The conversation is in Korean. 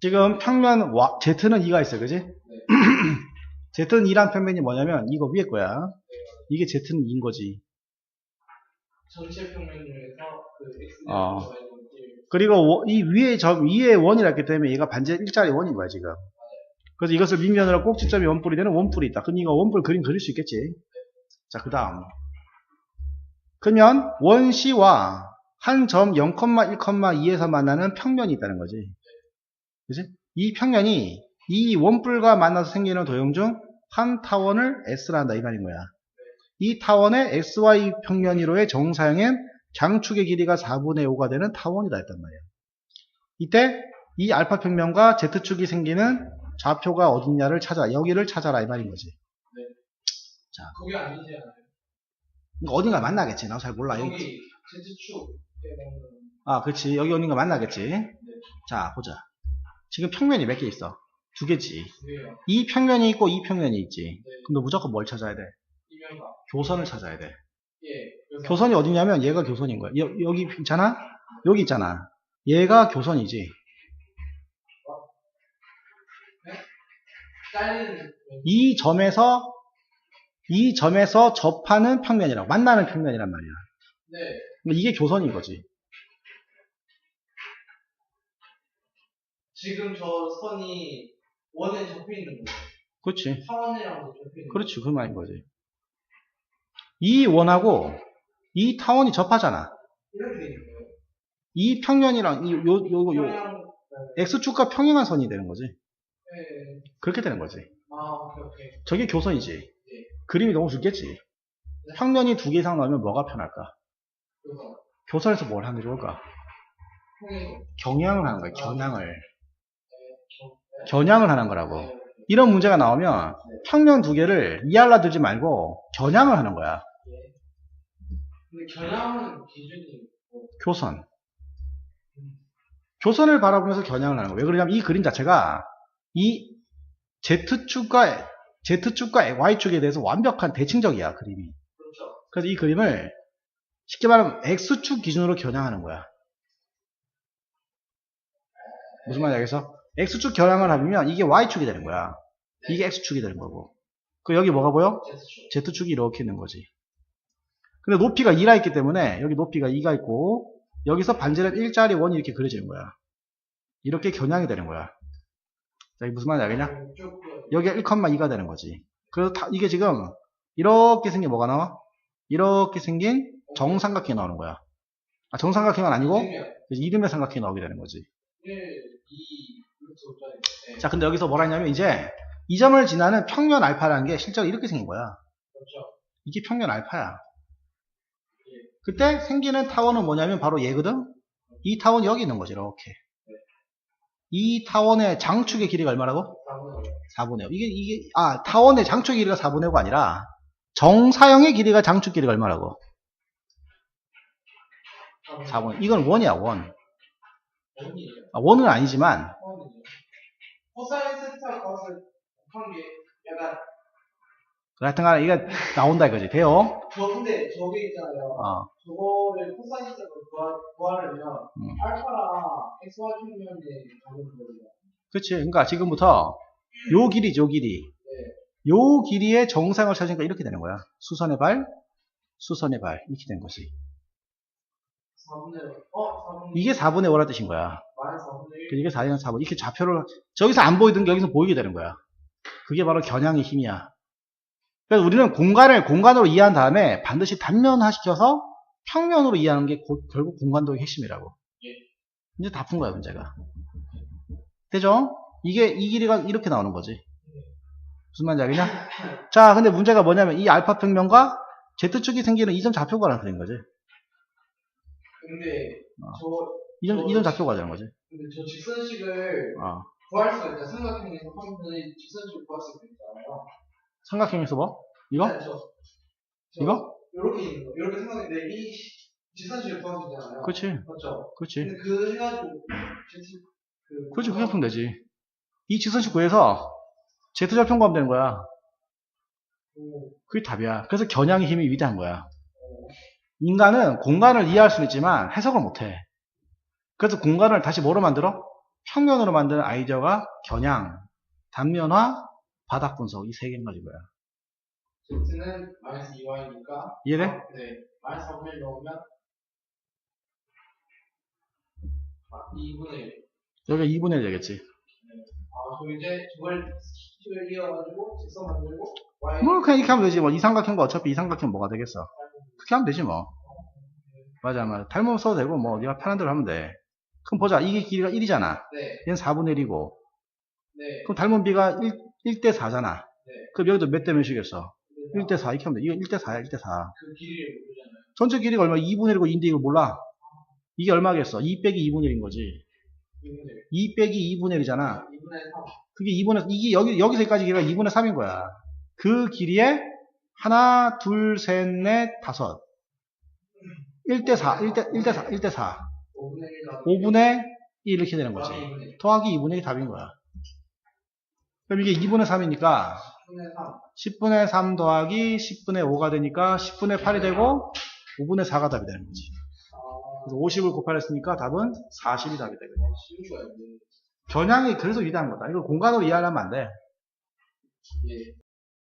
지금 평면 와, Z는 2가 있어요. 그지? Z는 2란 평면이 뭐냐면 이거 위에 거야. 이게 Z는 2인 거지. 전체 평면 중에서 그 X 어. 어. 그리고 워- 이 위에 점 위에 원이라 했기 때문에 얘가 반지 일자리 원인 거야 지금. 그래서 이것을 밑면으로 꼭지점이 원뿔이 되는 원뿔이 있다. 그럼 이거 원뿔 그림 그릴 수 있겠지. 자, 그 다음. 그러면 원시와 한 점 0,1,2에서 만나는 평면이 있다는 거지. 그지? 이 평면이 이 원뿔과 만나서 생기는 도형 중 한 타원을 S라 한다 이 말인 거야. 이 타원의 XY 평면이로의 정사형엔 장축의 길이가 4분의 5가 되는 타원이다 했단 말이야. 이때 이 알파 평면과 Z축이 생기는 좌표가 어딨냐를 찾아 여기를 찾아라 이 말인 거지. 그게 아니지 않아요? 그러니까 어딘가 만나겠지. 나 잘 몰라. 여기. 보면 아, 그렇지. 여기 어딘가 만나겠지. 자, 보자. 지금 평면이 몇 개 있어? 두 개지. 그게요. 이 평면이 있고 이 평면이 있지. 네. 너 무조건 뭘 찾아야 돼? 이면과 교선을 찾아야 돼. 예. 교선이 어디냐면 얘가 교선인 거야. 여, 여기 있잖아? 여기 있잖아. 얘가 교선이지. 면- 이 점에서 이 점에서 접하는 평면이라고 만나는 평면이란 말이야. 네. 이게 교선인 거지. 지금 저 선이 원에 접혀 있는 거예요. 그렇지. 타원이랑도 접혀 있는 그렇지. 그 말인 거지. 이 원하고 이 타원이 접하잖아. 이렇게 돼 있는 거예요. 이 평면이랑 이, 요, 요, 요, 평양 X축과 평행한 선이 되는 거지. 네. 그렇게 되는 거지. 아, 오케이, 오케이. 저게 교선이지. 그림이 너무 죽겠지. 평면이 두 개 이상 나오면 뭐가 편할까? 그래서 교선에서 뭘 하는 게 좋을까? 평행 경향을 하는 거야. 경향을. 저- 겨냥을 하는 거라고. 네. 이런 문제가 나오면 평면 두 개를 이할라 두지 말고 겨냥을 하는 거야. 근데 겨냥은 기준이 뭐 교선. 교선을 바라보면서 겨냥을 하는 거야. 왜 그러냐면 이 그림 자체가 이 Z축과 Z축과 Y축에 대해서 완벽한 대칭적이야, 그림이. 그렇죠. 그래서 이 그림을 쉽게 말하면 X축 기준으로 겨냥하는 거야. 무슨 말이야, 여기서? X축 겨냥을 하면 이게 Y축이 되는 거야. 이게 X축이 되는 거고. 그 여기 뭐가 보여? Z축. Z축이 이렇게 있는 거지. 근데 높이가 2라 있기 때문에 여기 높이가 2가 있고 여기서 반지름 일자리 원이 이렇게 그려지는 거야. 이렇게 겨냥이 되는 거야. 자, 이게 무슨 말인지 알겠냐? 여기가 1,2가 되는 거지. 그래서 다- 이게 지금 이렇게 생긴 뭐가 나와? 이렇게 생긴 정삼각형이 나오는 거야. 아, 정삼각형은 아니고. 이름의 삼각형이 나오게 되는 거지. 1, 2, 이렇게 오짜리. 네. 자, 근데 여기서 뭐라 했냐면 이제 이 점을 지나는 평면 알파라는 게 실제로 이렇게 생긴 거야. 그렇죠. 이게 평면 알파야. 그때 생기는 타원은 뭐냐면 바로 얘거든? 이 타원 여기 있는 거지, 이렇게. 이 타원의 장축의 길이가 얼마라고? 4분의 5. 이게, 이게, 아, 타원의 장축 길이가 4분의 5가 아니라 정사형의 길이가 장축 길이가 얼마라고? 4분. 이건 원이야, 원. 아, 원은 아니지만, 원이에요. 코사인 세타 값을 곱한 게 약간 하여튼 간에 이게 나온다 이거지. 돼요? 저 근데 저게 있잖아요. 어, 저거를 코사인 세타로 구하, 구하려면 음. 알파랑 XY 평면에 적은 거예요. 그치. 그러니까 지금부터 요 길이죠, 요 길이. 네. 요 길이의 정상을 찾으니까 이렇게 되는 거야. 수선의 발, 수선의 발. 이렇게 된 것이. 4분의 5. 어? 4분의 이게 4분의 5라 뜻인 거야. 마이너스 4분의 1. 이게 4는 4분. 이렇게 좌표를, 저기서 안 보이던 게 여기서 보이게 되는 거야. 그게 바로 겨냥의 힘이야. 그래서 우리는 공간을 공간으로 이해한 다음에 반드시 단면화시켜서 평면으로 이해하는 게 곧- 결국 공간도의 핵심이라고. 예. 이제 다 푼 거야, 문제가. 되죠? 이게, 이 길이가 이렇게 나오는 거지. 무슨 말인지 알겠냐? 자, 근데 문제가 뭐냐면 이 알파 평면과 Z축이 생기는 이점 좌표가 되는 거지. 근데 어. 저이 점, 이점 좌표가 되는 거지. 근데 저 직선식을 어. 구할 수가 있다. 삼각형에서 하면 직선식을 구할 수가 있잖아요. 삼각형에서 뭐? 이거? 네, 저, 저 이거? 이렇게 있는 거. 이렇게 생각했는데 이 직선식을 구할 수 있잖아요. 그치. 맞죠? 그치. 근데 그 해가지고 그 그렇지, 그게 하면 되지. 이 직선식 구해서 Z좌표 구하면 되는 거야. 오, 그게 답이야. 그래서 겨냥의 힘이 위대한 거야. 인간은 공간을 이해할 수는 있지만 해석을 못해. 그래서 공간을 다시 뭐로 만들어? 평면으로 만드는 아이디어가 겨냥, 단면화, 바닥 분석 이 세 개인 가지 거야. Z는 마이너스 2y니까 이해돼? 네. 마이너스 4분의 1 넣으면 아, 2분의 1. 여기가 2분의 1 되겠지. 아, 그럼 이제 저걸 식을 이어가지고 직선 만들고 y 뭐 그냥 이렇게 하면 되지. 뭐 이삼각형과 어차피 이삼각형 뭐가 되겠어. 그렇게 하면 되지 뭐. 맞아 맞아. 닮으면 써도 되고 뭐 네가 편한 대로 하면 돼. 그럼 보자. 이게 길이가 1이잖아. 네. 얘는 4분의 1이고. 네. 그럼 닮은 비가 1, 1대 4잖아. 네. 그럼 여기도 몇 대 몇이겠어? 그래서 1대 4 이렇게 하면 돼. 이거 1대 4야 1대 4. 그 길이를 모르잖아요. 전체 길이가 얼마? 2분의 1이고 2인데 이걸 몰라. 이게 얼마겠어? 2 빼기 2분의 1인 거지. 2분의 1. 2 빼기 2분의 1이잖아. 2분의 3. 그게 2분의, 이게 여기, 여기서까지 길이가 2분의 3인 거야. 그 길이에 하나, 둘, 셋, 넷, 다섯. 1대 4, 1대, 1대 4, 1대 4. 5분의 1 더하기 5분의 1 이렇게 되는 거지. 2분의 1. 더하기 2분의 1이 답인 거야. 그럼 이게 2분의 3이니까 10분의 3. 10분의 3 더하기 10분의 5가 되니까 10분의 8이 되고 5분의 4가 답이 되는 거지. 아, 그래서 50을 곱하랬으니까 답은 40이 답이 되거든. 겨냥이 그래서 위대한 거다. 이걸 공간으로 이해하려면 안 돼. 예.